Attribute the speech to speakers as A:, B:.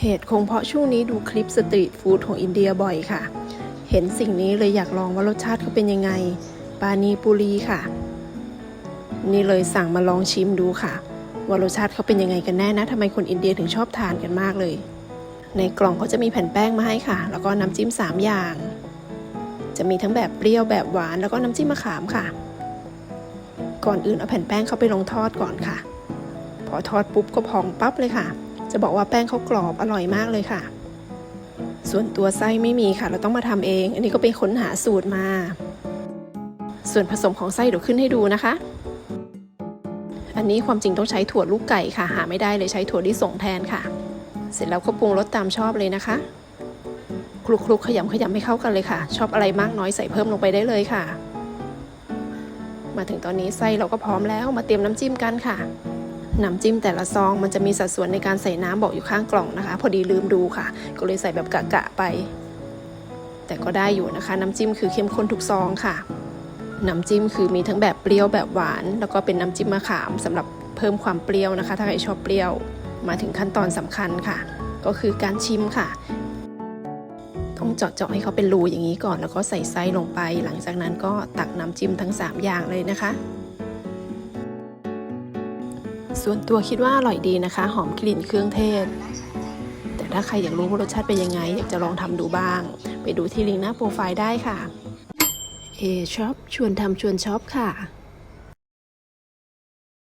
A: เหตุคงเพราะช่วงนี้ดูคลิปสตรีทฟู้ดของอินเดียบ่อยค่ะ เห็นสิ่งนี้เลยอยากลองว่ารสชาติเขาเป็นยังไง ปานีปุรีค่ะ นี่เลยสั่งมาลองชิมดูค่ะ ว่ารสชาติเขาเป็นยังไงกันแน่นะทำไมคนอินเดียถึงชอบทานกันมากเลย ในกล่องเขาจะมีแผ่นแป้งมาให้ค่ะ แล้วก็น้ำจิ้ม 3 อย่าง จะมีทั้งแบบเปรี้ยวแบบหวานแล้วก็น้ำจิ้มมะขามค่ะ ก่อนอื่นเอาแผ่นแป้งเข้าไปลงทอดก่อนค่ะ พอทอดปุ๊บก็พองปั๊บเลยค่ะ จะบอกว่าแป้งเขากรอบอร่อยมากเลยค่ะ ส่วนตัวไส้ไม่มีค่ะ เราต้องมาทำเอง อันนี้ก็ไปค้นหาสูตรมา ส่วนผสมของไส้เดี๋ยวขึ้นให้ดูนะคะ อันนี้ความจริงต้องใช้ถั่วลูกไก่ค่ะ หาไม่ได้เลยใช้ถั่วที่ส่งแทนค่ะ เสร็จแล้วก็ปรุงรสตามชอบเลยนะคะคลุกๆขยำขยำให้เข้ากันเลยค่ะ ชอบอะไรมากน้อยใส่เพิ่มลงไปได้เลยค่ะ มาถึงตอนนี้ไส้เราก็พร้อมแล้วมาเตรียมน้ำจิ้มกันค่ะ น้ำจิ้มแต่ละซองมันจะมีสัดส่วนในการใส่น้ำบอกอยู่ข้างกล่องนะคะ พอดีลืมดูค่ะ ก็เลยใส่แบบกะๆไป แต่ก็ได้อยู่นะคะ น้ำจิ้มคือเข้มข้นทุกซองค่ะ น้ำจิ้มคือมีทั้งแบบเปรี้ยวแบบหวาน แล้วก็เป็นน้ำจิ้มมะขามสำหรับเพิ่มความเปรี้ยวนะคะ ถ้าใครชอบเปรี้ยว มาถึงขั้นตอนสำคัญค่ะ ก็คือการชิมค่ะต้องเจาะเจาะให้เขาเป็นรูอย่างนี้ก่อน แล้วก็ใส่ไส้ลงไป หลังจากนั้นก็ตักน้ำจิ้มทั้ง 3 อย่างเลยนะคะ ส่วนตัวคิดว่าอร่อยดีนะคะ หอมกลิ่นเครื่องเทศ แต่ถ้าใครอยากรู้ว่ารสชาติเป็นยังไง อยากจะลองทำดูบ้าง ไปดูที่ลิงก์หน้าโปรไฟล์ได้ค่ะเอช็อปชวนทำชวนช็อปค่ะ